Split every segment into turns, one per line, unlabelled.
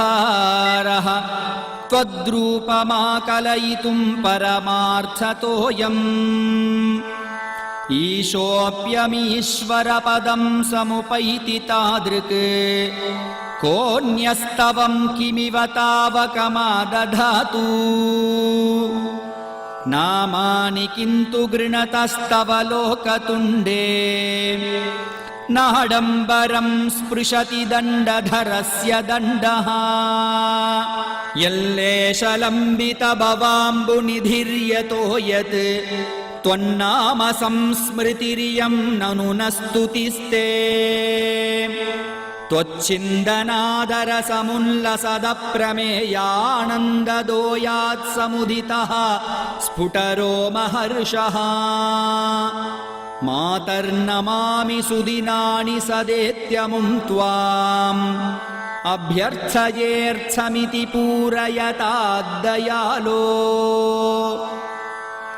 हारः त्वद्रूपमाकलयितुम् परमार्थतोऽयम् ईशोऽप्यमीश्वरपदं समुपैति तादृक् कोऽन्यस्तवं किमिव तावकमादधातु नामानि किन्तु गृणतस्तव लोकतुण्डे नाडम्बरं स्पृशति दण्डधरस्य दण्डः यल्लेशलम्बितभवाम्बुनिधिर्यतो यत् त्वन्नाम संस्मृतिरियं ननु न स्तुतिस्ते त्वच्छिन्दनादरसमुल्लसदप्रमेयानन्ददोयात्समुदितः स्फुटरो महर्षः मातर्नमामि सुदिनानि सदेत्यमुं त्वाम्। अभ्यर्थयेऽर्थमिति पूरयताद्दयालो।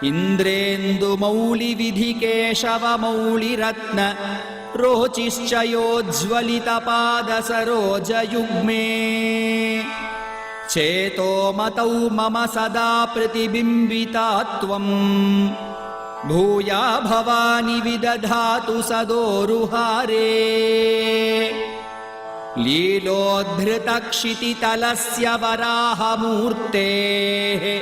इन्द्रेन्दुमौलिविधिकेशवमौलिरत्न रोचिश्च योज्ज्वलितपादसरोजयुग्मे चेतोमतौ मम सदा प्रतिबिम्बिता त्वम् भूया भवानि विदधातु सदोरुहारे। लीलोद्धृतक्षितितलस्य वराहमूर्तेः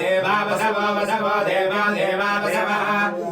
దేవా దేవా దేవా
దేవా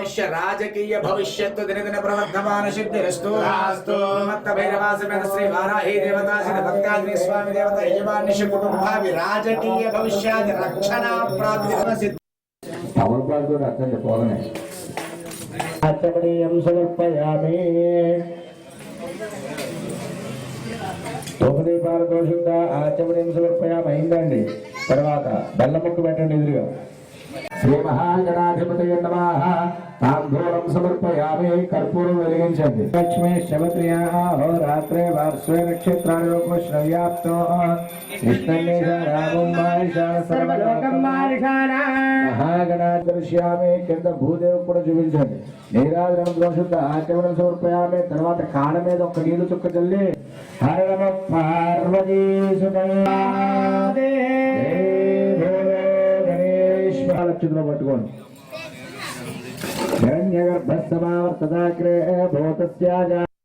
యస్య రాజకీయ భవిష్యత్తు దినదిన ప్రవర్ధమాన సిద్ధిరస్తు. శ్రీ వారాహి దేవతా సహిత భక్తాంజనేయ స్వామి దేవత యజమాన్యస్య కుటుంబాభి రాజకీయ భవిష్యాది రక్షణ ప్రాప్తి
ఆచమనీయం సమర్పయామి. తోపదీపాల దోషంగా ఆచమనీయం సమర్పయామి. అయిందండి. తర్వాత బెల్లముక్కు పెట్టండి ఎదురుగా. శ్రీ మహాగణాధిపతి నమః. తాంబూలం సమర్పయామి కర్పూరం వెలిగించండి. లక్ష్మీ శవత్రియా రాత్రే వార్స్వే నక్షత్రాన్ని రూప శ్రవ్యాప్తో. కృష్ణన్నేశారామం కింద భూదేవి కూడా చూపించండి. నీరాజనం దోషుద్ధ ఆచమనం సమర్పయామి. తర్వాత కాళ్ళ మీద ఒక నీళ్ళు చుక్క చల్లి హరణ నమ పార్వతీ గణేష్ చేతిలో పట్టుకోండి. హిరణ్యగర్భస్తమావర్తదాగ్రే భూతస్యాజ శైతాని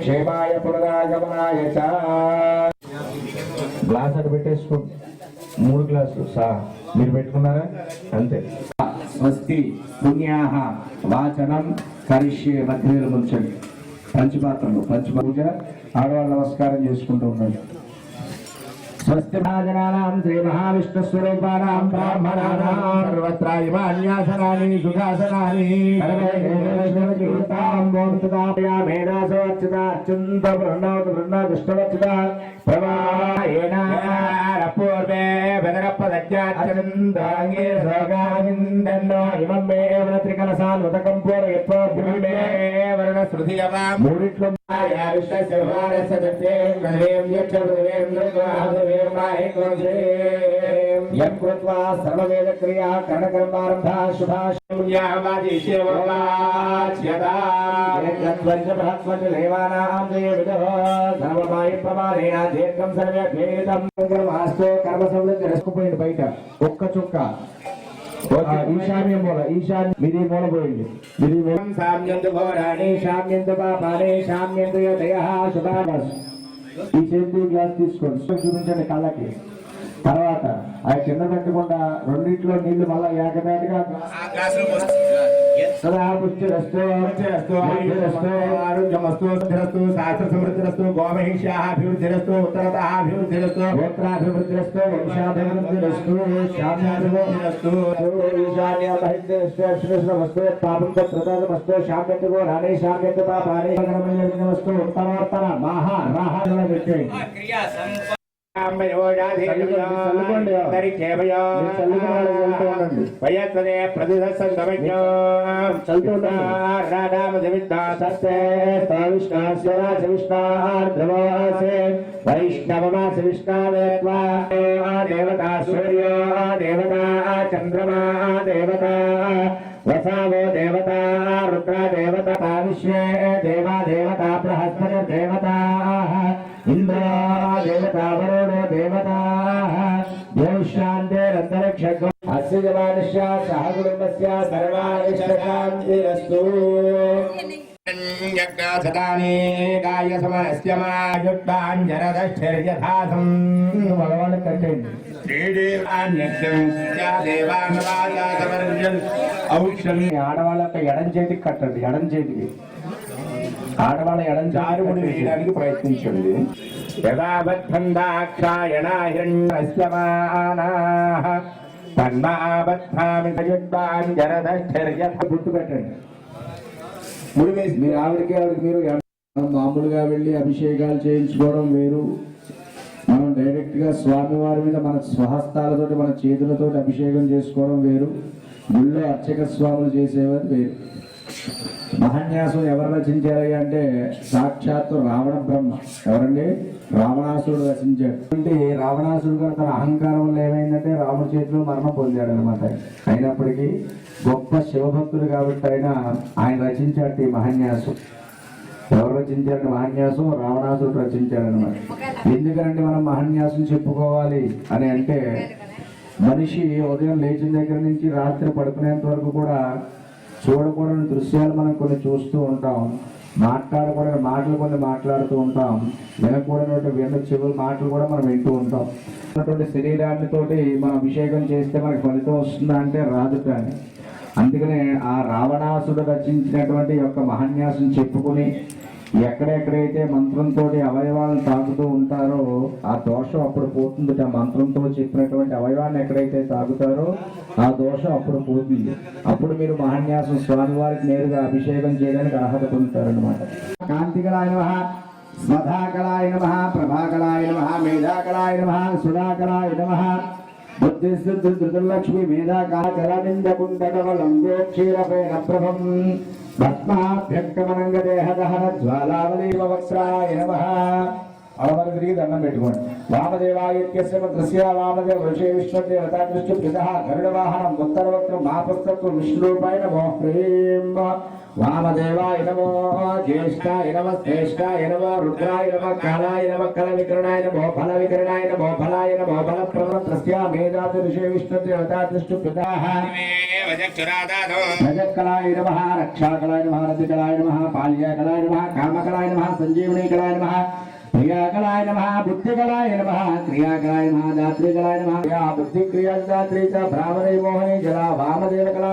క్షేమాయ పునరాగమనాయ చ. గ్లాస్ అటు పెట్టేసుకోండి మూడు గ్లాసులు. సా మీరు పెట్టుకున్నారా? అంతే. స్వస్తి పుణ్యాహ వాచనం కరిష్యే మధ్యలో ఉంచండి పంచపాత్రలు పంచపూజ. ఆడవాళ్ళు నమస్కారం చేసుకుంటూ ఉండండి. స్వస్తి మహాజనానాం శ్రీ మహావిష్ణు స్వరూపానాం బ్రాహ్మణానాం సర్వత్ర ఇమాన్యాసనాని సుఖాసనాని సర్వే జీవితాం ఏమంతదా మేధాసోచ్యుత అత్యంత బృహ్ణవత బృహ్ణ దుష్టవచ్యుత ప్రవాహేన పూర్వే బెదరప్పదత్యాచందాంగే సోగావిందన్నో ఇమం మే వన త్రికలసాన్ ఉదకం పూరయత్వ భూమే వరణ శృతియవా మూడిట్లో మాయా విశ్వస్య భారస్య సత్యేం గదేం యక్షదేం నృత్వాదేం మాహేకోజేం యం కృత్వా సర్వవేద క్రియా కర్ణకర్మారంభా శుభాశుభ్యావాది శివవాచ్యతా ఏకత్వజ్జ బృహత్వజ్జ దేవానాం దేవిదో సర్వమాయ ప్రమాణేన దీర్ఘం సర్వే భేదం కర్మాస్తో కర్మ సంవృద్ధి రసుకుపోయింది బయట ఒక్క చుక్క ఈశాన్య మూల. ఈశాన్య మిది మూల పోయింది మిది మూల ఘోరాణి పాపాని ఈ చేతి గ్లాస్ తీసుకోండి. చూపించండి కళ్ళకి. తర్వాత ఆ కింద పెట్టకుండా రెండింటిలో నీళ్ళు మళ్ళా బుద్ధిరస్తు ఆరోగ్యమస్తు శాస్త్ర సమృద్ధిరస్తు గోమహిష్యాభివృద్ధిరస్తు ఉత్తరతాభివృద్ధిరస్తు. గోత్రాభివృద్ధిరస్తు వంశాభివృద్ధిరస్తు శామ్యాభివృద్ధిరస్తు ఈశాన్య మహిద్రస్తు పాపం ప్రసాదమస్తు శామ్యంతు రాణి శామ్యంతు పాపాని వస్తు ఉత్తమార్పణ మహా రాహ పెట్టేయండి
వయత్వదే
వైష్ణవమాస విష్ణావేత్వా దేవతా సూర్యో దేవతా చంద్రమా దేవతా వసావో దేవతా రుద్ర దేవతా విశ్వే దేవా దేవతా బృహస్పతి దేవతా ఇంద్ర దేవతా వరుణ ఈ ఆడవాళ్ళ యొక్క ఎడం చేతికి కట్టండి ఎడం చేతికి. ఆడవాళ్ళ ఎడం
జారుముడి వేయడానికి ప్రయత్నించండి. యథాబద్ధందాక్షాయణ హిరణ్యస్యమానాః తన్మాబద్ధామి సయుక్తాంజనదశ్చర్యథ
గుర్తు పెట్టండి
ముడి వేసి
మీరు ఆవిడకి ఆవిడకి మీరు మామూలుగా వెళ్ళి అభిషేకాలు చేయించుకోవడం వేరు. మనం డైరెక్ట్గా స్వామివారి మీద మన స్వహస్తాలతోటి మన చేతులతోటి అభిషేకం చేసుకోవడం వేరు. గుళ్ళో అర్చక స్వాములు చేసేవారు వేరు. మహాన్యాసం ఎవరు రచించారు అంటే సాక్షాత్తు రావణ బ్రహ్మ. ఎవరండి? రావణాసురుడు రచించాడు అంటే రావణాసురుడు గారు తన అహంకారం వల్ల ఏమైందంటే రాముడి చేతిలో మరణం పొందాడు అనమాట అయినప్పటికీ గొప్ప శివభక్తుడు కాబట్టి ఆయన ఆయన రచించాడు ఈ మహాన్యాసం. ఎవరు రచించారంటే మహాన్యాసం? రావణాసురుడు రచించాడు అనమాట ఎందుకంటే మనం మహాన్యాసం చెప్పుకోవాలి అని అంటే మనిషి ఉదయం లేచిన దగ్గర నుంచి రాత్రి పడుకునేంత వరకు కూడా చూడకూడని దృశ్యాలు మనం కొన్ని చూస్తూ ఉంటాం. మాట్లాడకూడని మాటలు కొన్ని మాట్లాడుతూ ఉంటాం. వినకూడనటువంటి విన్న చెవులు మాటలు కూడా మనం వింటూ ఉంటాం. అటువంటి శరీరాన్ని తోటి మనం అభిషేకం చేస్తే మనకి ఫలితం వస్తుందా అంటే రాదు కానీ. అందుకనే ఆ రావణాసుడు రచించినటువంటి యొక్క మహాన్యాసం చెప్పుకుని ఎక్కడెక్కడైతే మంత్రంతో అవయవాలను తాగుతూ ఉంటారో ఆ దోషం అప్పుడు పోతుంది. ఆ మంత్రంతో చెప్పినటువంటి అవయవాన్ని ఎక్కడైతే తాగుతారో ఆ దోషం అప్పుడు పోతుంది. అప్పుడు మీరు మహాన్యాసం స్వామివారికి నేరుగా అభిషేకం చేయడానికి అర్హత పొందుతారనమాట కాంతికలాయ నమ స్మధాకళాయ నమ ప్రభాకళాయ నమ మేధాకళాయ నమ సుధాకళాయ నమ. బుద్ధిర్లక్ష్మి మేధాకాచలనిందకుండకవలంబో ప్రభం. భస్మాభ్యంకమనంగ దేహదహన జ్వాలావలీవ వక్రాయ నమ. అవమని తిరిగి దండం పెట్టుకోండి. వామదేవాయత్యస్య మంత్రస్య వామదేవ ఋషి విష్ణుదేవతా దృష్టి పిత గరుడవాహనం ఉత్తరవక్రం మహాపుస్తకం విష్ణురూపాయ నమో హ్రీం. వామదేవాయ నమో జ్యేష్ఠాయ నమ శ్రేష్ఠాయ నమో రుద్రాయ నమ కాలాయ నమ కల వికరణాయ నమో ఫల వికరణాయ నమో ఫలాయ నమో ఫల ప్రవృత్రస్య మేధాతి ఋషి విష్ణుదేవతా దృష్టి పిత రజకళాయ నమ రక్షాకళాయ నమ రజకళాయ నమ పాల్యాకళాయ నమ కామకళాయ నమ సంజీవనీకళాయ నమ క్రియాకళాయ నమ బుద్ధికళాయ నమ క్రియాకళాయ నమ దాత్రికళాయ నమ బుద్ధి క్రియా దాత్రి చ భ్రామరే మోహని జలా వామదేవ కళా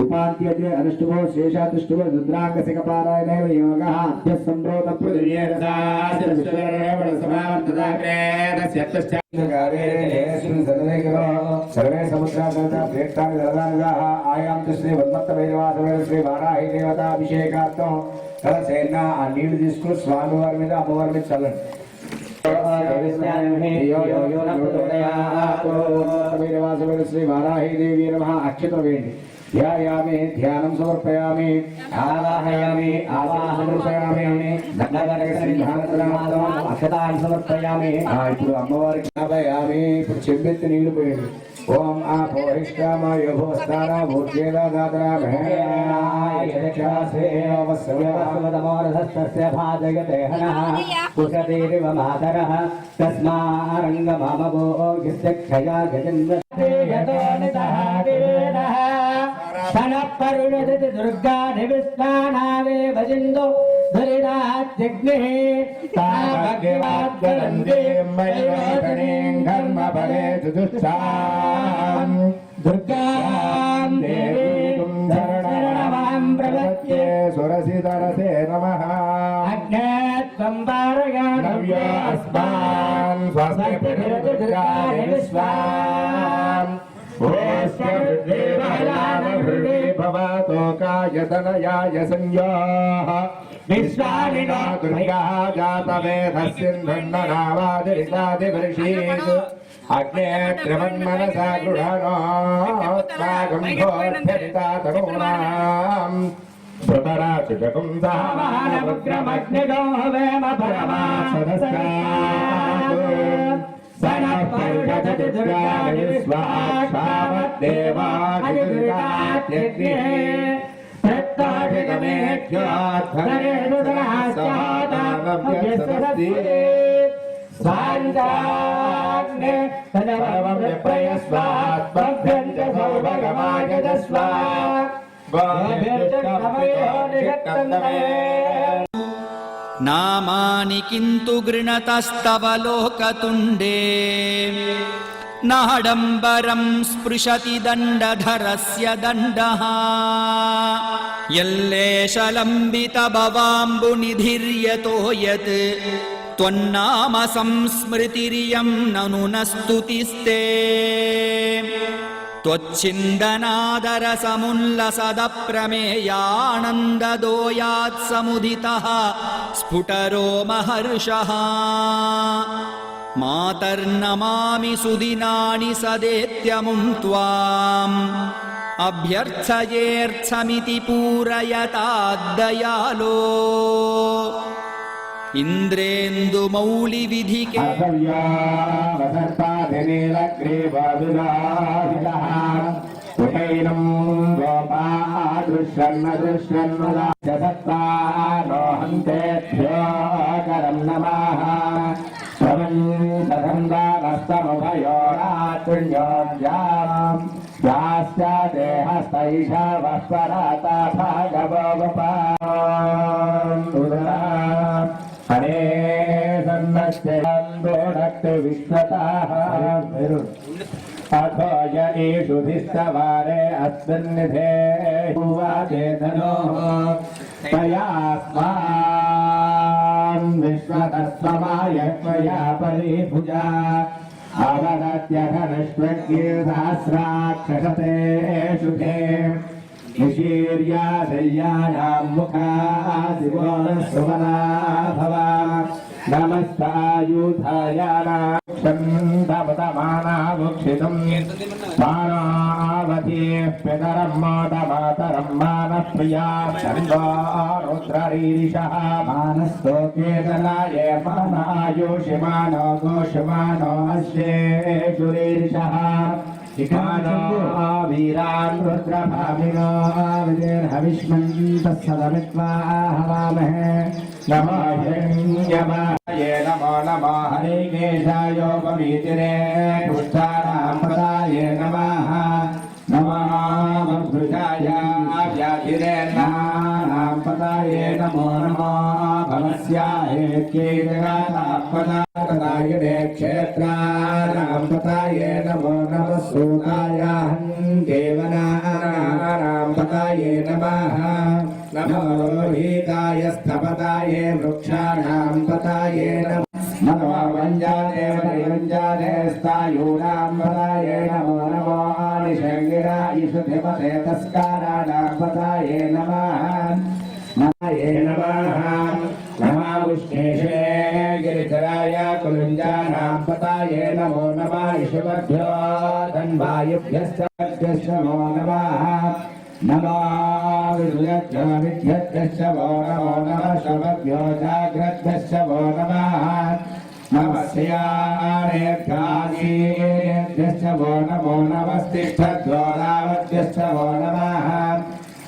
ఉపాధ్యతే అనుష్ఠుభో శేషాతుష్ఠుభో రుద్రాంగసిక పారాయణ యోగ అభ్య సంప్రోత సర్వే సముద్రాగత తీర్థాన్ని జలదానుగా ఆయాం శ్రీ ఉన్మత్త వైరవాసమైన శ్రీ వారాహి దేవతాభిషేకార్థం కలసేన ఆ నీళ్ళు తీసుకుని స్వామి వారి మీద అమ్మవారి మీద చల్లండి వీరవాసమైన శ్రీ వారాహి దేవి నమ అక్షతం వేయండి ధ్యాయామి ధ్యానం సమర్పయామి ఆవాహయామి ఆవాహనయామి అక్షతాన్ని సమర్పయామి ఇప్పుడు అమ్మవారికి ఆవాహయామి ఇప్పుడు చెంబెత్తి నీళ్ళు పోయండి ఓం ఆ పోహిష్టామాయ భూస్థాన భూర్జేల దాతరా
సమోరధస్తస్య భాజయతే హనః కుశదేవ మాతరః తస్మారంగమమవో క్షయా గజేంద్ర క్షణపరుణదితి దుర్గా నివిస్నానావే భజిందో ధరిరాజ్ఞే దుర్గాం దేవీం శరణమాం ప్రపద్యే
సురసిధరసే నమ
అగ్నే త్వం పారయామి
నవ్య అస్మాన్ స్వస్తి దుర్గాని విశ్వాం భవతోకాయతనయాయ సంయోః విశ్వామినో దుర్గా జాతవేధస్సిన్ధన్ననావాదిరితాదివర్షీత్ అగ్నే త్రివన్మనసా గృహణోత్మాగంభోత్యరితాతనూనాం ధృతరాచుజకం
మహానముగ్రమగ్నిగో వేమ పరమా సనపర్గజతి దుర్గాని విశ్వాక్షామద్దేవాదిదుర్గాత్యగ్నే సాంగాగ్నే తనవరం ప్రయస్వాత్మభ్యంజ సౌభగమాగజస్వా
నామాని కింతు గృణతస్తవ లోకతుండే नाडम्बरं स्पृशति दण्डधरस्य दण्डः यल्लेशलम्बितभवाम्बुनिधीर्यतो यत् त्वन्नाम संस्मृतिरियं ननु न स्तुतिस्ते त्वच्छिन्दनादरसमुल्लसदप्रमेयानन्ददो यात्समुदितः स्फुटरो महर्षः मातर्नमामि सुदिनानि सदेत्यमुं त्वाम् अभ्यर्थयेऽर्थमिति पूरयताद्दयालो इन्द्रेन्दुमौलिविधिके ैनं
गोपादृश्यन्न दृश्यन्नोहन्तेभ्यो करं नमः प्रवन्तसन्दानस्तमुभयोरातुण्योद्याम् याश्च देहस्तैषा वस्पराता भागवोपा हरे सन्नश्चन्दोडक्ति विश्वताः अथो य एषु धिस्तवारे अस्मिन्निधे धनोः तयास्मान् विश्वतस्वमाय त्वया परिभुजा अवदत्यघनश्वगीर्धास्राक्षसते शुभे निशीर्या शय्यायां मुखा शिवो सुमना भव। नमस्तायुधायानाक्षन्दवतमानावक्षितुम्
मानावधेः पितरं मातमातरं मानप्रिया चन्द्वा रुद्ररीरिषः मानस्तोकेतनाये हवामहे। नमो यमाय नमो नमो हरिकेशायोपवीतिरे पुष्टानां पदाय नमः नमः वृषाय व्याधिरे नानां पदाय नमो नमो भवस्याय केदाय क्षेत्राणां पदाय नमो नमः सूताय देवनानां पदाय नमः नमो रोहिताय स्थपताय वृक्षाणां पताय नमः नमो वञ्जाने वञ्जाने स्थायूनां पदाय नमो नमो निषङ्गिराय सुधिपते तस्काराणां पदाय नमः नमाय नमः नमः विष्णेशे गिरिधराय कुलुञ्जानां पताय नमो नमः ईश्वभ्यो धन्वायुभ्यश्च नमो नमः नमो विद्युभ्यो विद्युभ्यश्च वो नमो नमः शवभ्यो जाग्रद्भ्यश्च वो नमः नमस्यानेभ्यागीभ्यश्च वो नमो नमस्तिष्ठद्वारावद्भ्यश्च वो नमः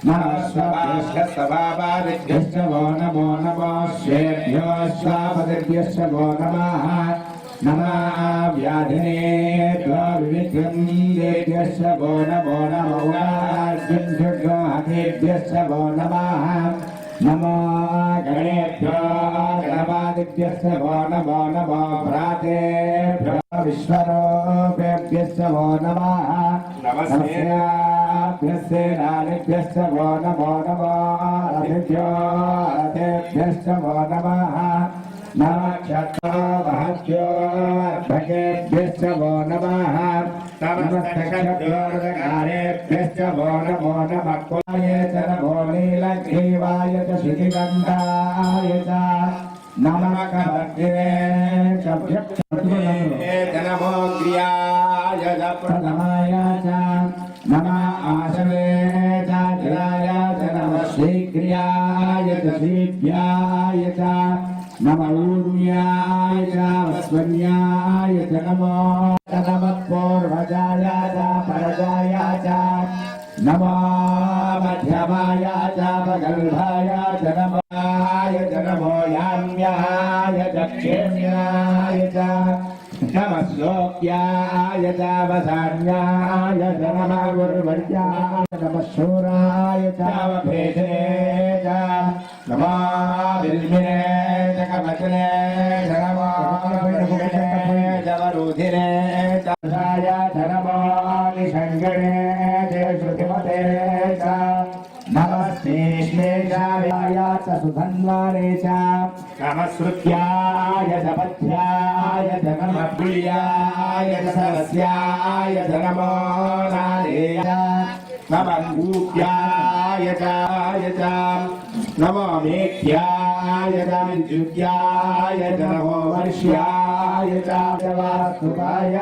नमस्वाभ्यश्च सभावादिभ्यश्च वो नमो नमो श्वेभ्यो स्वापदिभ्यश्च वो नमः नमः। व्याधिनेभ्यो विविक्रमीदेभ्यश्च वो नमो नमो वाग्यभ्यो हतेभ्यश्च वो नमः नमो गणेभ्यो गणवादिभ्यश्च वो नमो नमो भ्रातेभ्यो विश्वरूपेभ्यश्च वो नमः नमस्याभ्यस्य नानिभ्यश्च वो नमो नमो रथिभ्यो रथेभ्यश्च वो नमः। नमक्षत्रो महत्यो भगेभ्यश्च वो नमः नमस्तक्षत्रोर्गारेभ्यश्च वो नमो नमः कुलाय च नमो नीलग्रीवाय च श्रीगन्धाय च नमः कवग्रे च श्लोक्याय च वसान्याय च नमः गुरुवर्याय नमः शूराय च भेदे च नमो बिल्मिने च कवचने च नमो च वरुधिने च साय च नमो निषङ्गणे च श्रुतिमते च नमस्तेष्मेषाय च सुधन्वारे च। नमस्कृत्याय च पथ्याय च। नमः च नमो वर्ष्याय च वास्तुकाय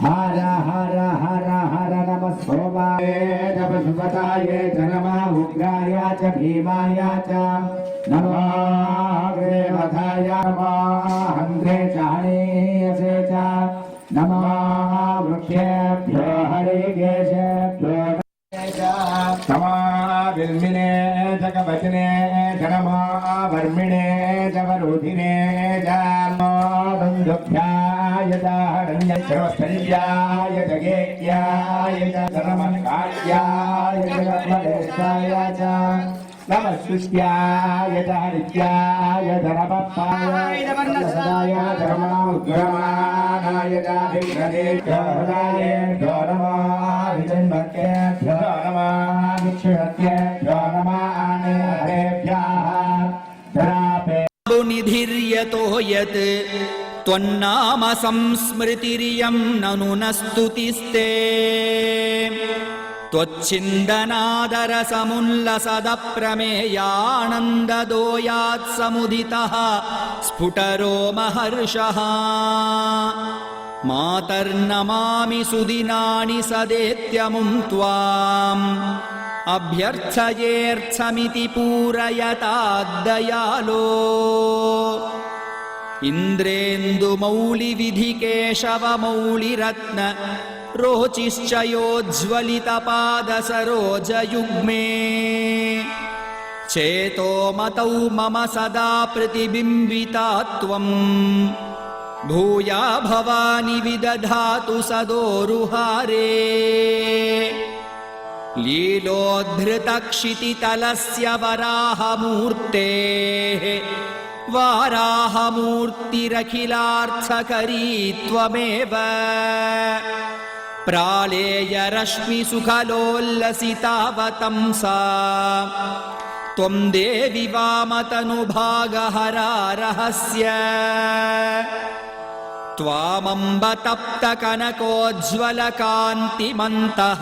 हर हर हर हर नमः सोमाय, नमः उग्राय च भीमाय च। नमो अग्रेवधाय नमो हन्त्रे च नमो वृक्षेभ्यो हरिकेशेभ्यो नमो बिल्मिने च कवचने च नमो वर्मिणे च वरुधिने च नमो बन्धुभ्याय च हरण्यश्रवस्तल्याय च गेह्याय च नमः कार्याय च कर्मदेशाय च नमः सुष्ट्याय च हरित्याय च नमः पायाय च सदाय च नमः उग्रमाणाय च भिघ्नदेशाय च नमः विजन्मत्यभ्यो नमः विक्षुणत्यभ्यो नमः आनेभ्यः द्रापे
निधिर्यतो यत् त्वन्नाम संस्मृतिरियं ननु न स्तुतिस्ते। त्वच्छिन्दनादरसमुल्लसदप्रमेयानन्ददोयात् समुदितः स्फुटरो महर्षः। मातर्नमामि सुदिनानि सदेत्यमुं त्वाम्। अभ्यर्थयेऽर्थमिति पूरयताद्दयालो इन्द्रेन्दुमौलिविधिकेशवमौलिरत्न रोचिश्च योज्ज्वलितपादसरोजयुग्मे चेतोमतौ मम सदा प्रतिबिम्बिता त्वम् भूया भवानि विदधातु सदोरुहारे। लीलोद्धृतक्षितितलस्य वराहमूर्तेः वाराहमूर्तिरखिलार्थकरी त्वमेव। प्रालेय रश्मिसुखलोल्लसितावतं सा। त्वम् देवि वामतनुभागहरारहस्य। त्वामम्बतप्त कनकोज्ज्वलकान्तिमन्तः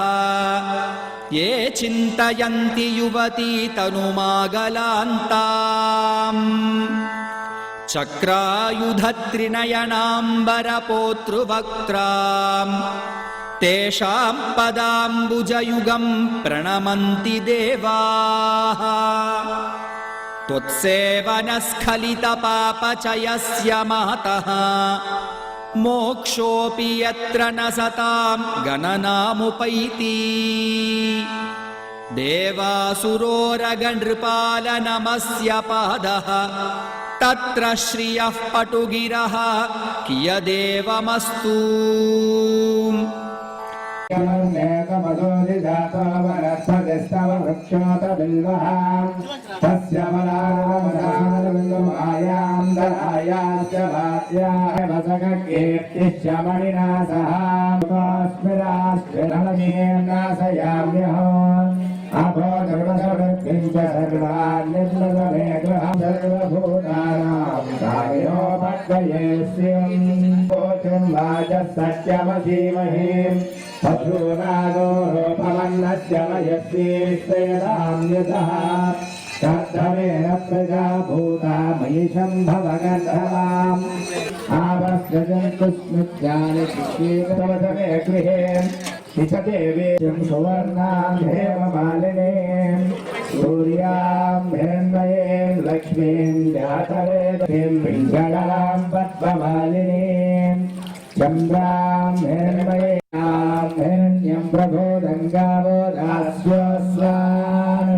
ये चिन्तयन्ति युवती तनुमागलान्ताम्। चक्रायुधत्रिनयनाम्बरपोतृवक्त्राम्। तेषां पदाम्बुजयुगं प्रणमन्ति देवाः। त्वत्सेवनस्खलितपापचयस्य मातः मोक्षोऽपि यत्र न सतां गणनामुपैति। देवासुरोरगनृपालनमस्य पादः तत्र श्रियः पटुगिरः कियदेवमस्तु
तस्य बलायां दलायाश्च वाद्याः वसकीर्तिश्च मणिना सह स्मिरास्मिरणमेनाशयाम्यहम् अभो धर्मसवृत्तिं च सर्वान् निर्लभमे गृहं सर्वभूतानां कार्योपद्वये श्रियं कोचुं वाचः सत्यमधीमहि पशूनागोरोपमन्नस्य मयस्येष्वेदाम्यतः सर्वे प्रजा भूता महिषं भवगन्धवाम् आवस्रजन्तु स्मृत्यानि शिष्येतवतमे गृहे शिषदेवीं सुवर्णां हेममालिने, सूर्यां हिरण्मयीं, लक्ष्मीं व्यातरेदीं पिङ्गलां पद्ममालिनीं, चन्द्रां हिरण्मयीं हिरण्यं प्रभो गङ्गावो दास्योस्वान्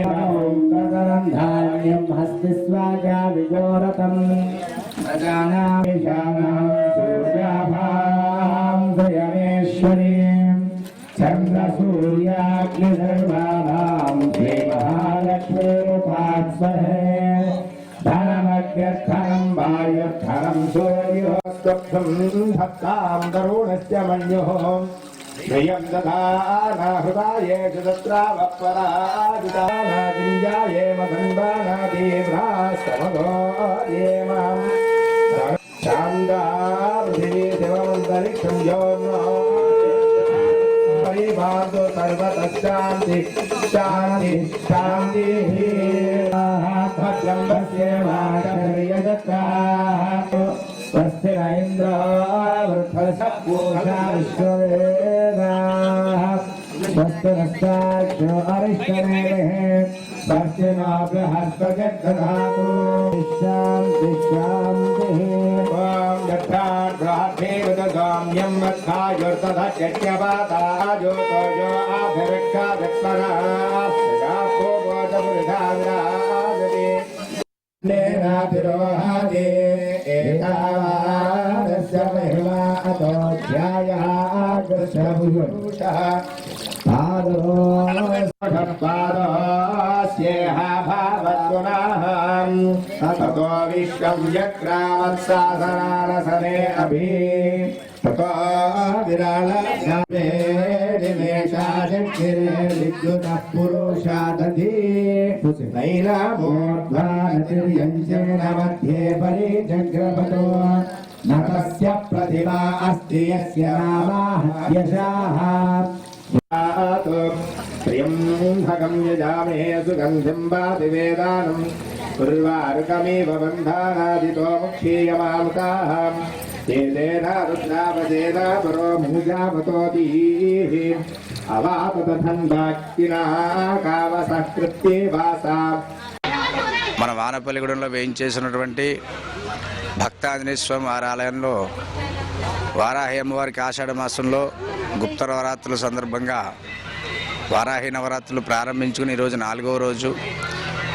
धान्यं हस्तस्वाजाविजोरथम् प्रजानां सूर्याभां स्वयमेश्वरीं चन्द्रसूर्याग्निधर्माभां हे महालक्ष्मीमुपात्महे धनमग्रस्थनं वायुस्थनं सूर्योस्तुभ्यं भक्तां करुणस्य मन्युः। श्रियं दधानाहृदायेषु तत्रावपराजितानादिञ्जाये मधन्वानादीभ्रास्तमधो ये माम् चान्दापृथिवी शिवमन्तरिक्षं योन्नो परिभातो सर्वतः शान्ति शान्ति शान्तिः भद्रं पश्येमाचर्यजत्राः स्वस्ति न इन्द्रो वृद्धसपूषा विश्ववेदाः सप्तरक्षाक्ष अरिष्टनेः दक्षिणाभ्यहस्तजग्धातु शान्ति शान्तिः ॐ दक्षाग्रहदेवदगाम्यं मत्थायुर्तथा नेनातिरोहादे एतावानस्य महिमा अतो ध्यायाग्रशभुषः पादोस्येह भावद्गुणाः ततो विश्वं व्यक्रामत्सासनानसने अभि ततो विराळ निमेषादिरे विद्युतः पुरुषादधी नैलामूर्ध्वानतिर्यञ्जेन मध्ये परिजग्रपतो न तस्य प्रतिमा अस्ति यस्य नामाह्यशाः प्रियं भगं यजामे सुगन्धिं वादिवेदानम् उर्वारुकमेव बन्धानादितो मुक्षीयमामुकाः तेन रुद्रावसेन परो मुजावतोतीः अवापतधन्वाक्तिना कामसकृत्ये वासा
మన వానపల్లిగూడెంలో వేయించేసినటువంటి భక్తాంజనేయ స్వామి ఆలయంలో వారాహి అమ్మవారికి ఆషాఢ మాసంలో గుప్త నవరాత్రుల సందర్భంగా వారాహి నవరాత్రులు ప్రారంభించుకుని ఈరోజు నాలుగవ రోజు.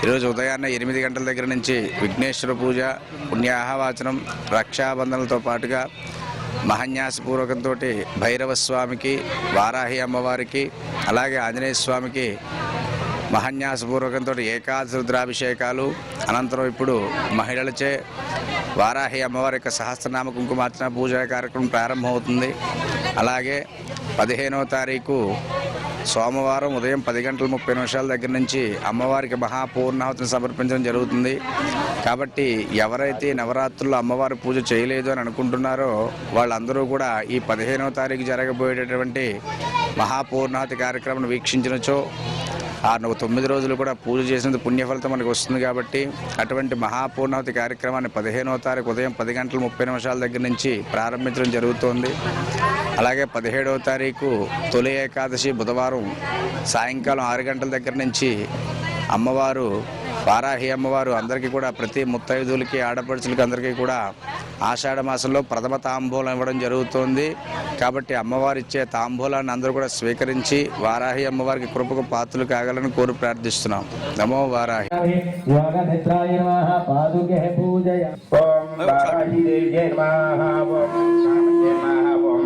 ఈరోజు ఉదయాన్నే ఎనిమిది గంటల దగ్గర నుంచి విఘ్నేశ్వర పూజ పుణ్యాహవాచనం రక్షాబంధనలతో పాటుగా మహన్యాసపూర్వకంతో భైరవ స్వామికి వారాహి అమ్మవారికి అలాగే ఆంజనేయ స్వామికి మహన్యాసపూర్వకంతో ఏకాదశ రుద్రాభిషేకాలు అనంతరం ఇప్పుడు మహిళలచే వారాహి అమ్మవారి యొక్క సహస్రనామ కుంకుమార్చన పూజా కార్యక్రమం ప్రారంభమవుతుంది. అలాగే పదిహేనవ తారీఖు సోమవారం ఉదయం పది గంటల ముప్పై నిమిషాల దగ్గర నుంచి అమ్మవారికి మహాపూర్ణాహుతిని సమర్పించడం జరుగుతుంది. కాబట్టి ఎవరైతే నవరాత్రుల్లో అమ్మవారి పూజ చేయలేదు అని అనుకుంటున్నారో వాళ్ళందరూ కూడా ఈ పదిహేనవ తారీఖు జరగబోయేటటువంటి మహాపూర్ణాహుతి కార్యక్రమాన్ని వీక్షించినచో ఆ తొమ్మిది రోజులు కూడా పూజ చేసినందుకు పుణ్యఫలితం మనకు వస్తుంది కాబట్టి అటువంటి మహాపూర్ణావతి కార్యక్రమాన్ని పదిహేనవ తారీఖు ఉదయం పది గంటల ముప్పై నిమిషాల దగ్గర నుంచి ప్రారంభించడం జరుగుతోంది. అలాగే పదిహేడవ తారీఖు తొలి ఏకాదశి బుధవారం సాయంకాలం ఆరు గంటల దగ్గర నుంచి అమ్మవారు వారాహి అమ్మవారు అందరికీ కూడా ప్రతి ముత్తైదులకి ఆడపడుచులకి అందరికీ కూడా ఆషాఢ మాసంలో ప్రథమ తాంబూలం ఇవ్వడం జరుగుతోంది. కాబట్టి అమ్మవారు ఇచ్చే తాంబూలాన్ని అందరూ కూడా స్వీకరించి వారాహి అమ్మవారికి కృపకు పాత్రలు కాగలని కోరు ప్రార్థిస్తున్నాం. నమో వారాహి.
ఓం బాలాజీదేవ్యై నమః ఓం కామజ్ఞై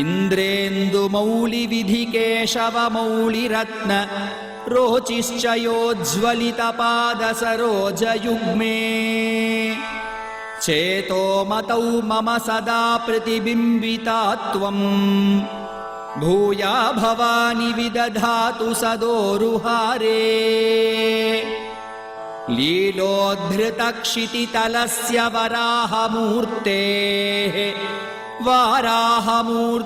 इन्द्रेन्दुमौलिविधिकेशवमौलिरत्न रोचिश्च योज्ज्वलितपादसरोजयुग्मे चेतो मतौ मम सदा प्रतिबिम्बिता त्वम् भूया भवानि विदधातु सदोरुहारे। लीलोद्धृतक्षितितलस्य वराहमूर्तेः वाराहमूर्तिरखिला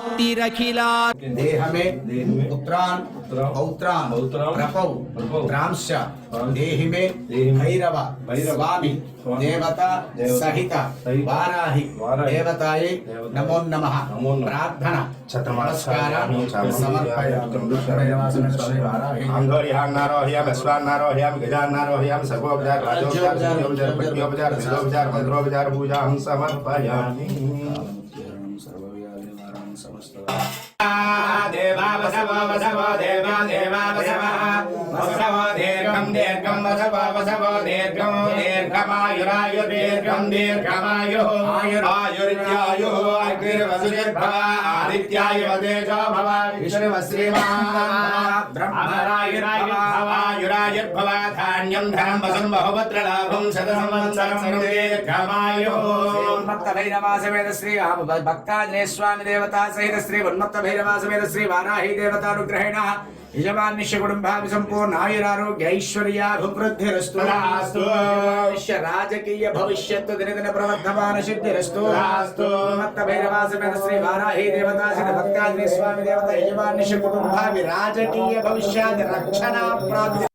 देहमे पुत्रान् पौत्रान्। प्रपौ त्रांश देहि मे भैरव स्वामी देवता सहित वाराहि देवतायै नमो नमः। प्रार्थना नमस्कारान् समर्पयामि।
आंधोर्यान्नारोह्याम अश्वान्नारोह्याम गजान्नारोह्याम सर्वोपचार राजोपचार सिद्ध्योपचार प्रत्योपचार सिद्धोपचार मंत्रोपचार पूजां समर्पयामि। సర్వవ్యాధి వారం సమస్త దేవాసవో వసవో దేవా దేవాసవ వసవో దీర్ఘం దీర్ఘం వసవో వసవో దీర్ఘం దీర్ఘమాయురాయుర్దీర్ఘం దీర్ఘమాయు ఆయురాయుర్యాయు आदित्याय तेजो भव विष्णुवश्रीमान् ब्रह्मरायुरायुर्भव धान्यं धनं वसं बहुपत्रलाभं शतसंवत्सरं दीर्घमायुः
ఉన్మత్త భైరవా సమేత శ్రీ భక్తాంజనేయ స్వామి దేవత సహిత శ్రీ ఉన్మత్త భైరవా సమేత శ్రీ వారాహి దేవతానుగ్రహేణ యజమాన్య కుటుంబాభి సంపూర్ణ ఆయురారోగ్య ఐశ్వర్యాభివృద్ధిరస్తు
తదాస్తు.
రాజకీయ భవిష్యత్తు దినదిన ప్రవర్ధమాన సిద్ధిరస్తు
తదాస్తు.
ఉన్మత్త భైరవా సమేత శ్రీ వారాహి దేవత సహిత భక్తాంజనేయ స్వామి దేవత యజమాన్య కుటుంబాభి రాజకీయ భవిష్యాది రక్షణ ప్రాప్తి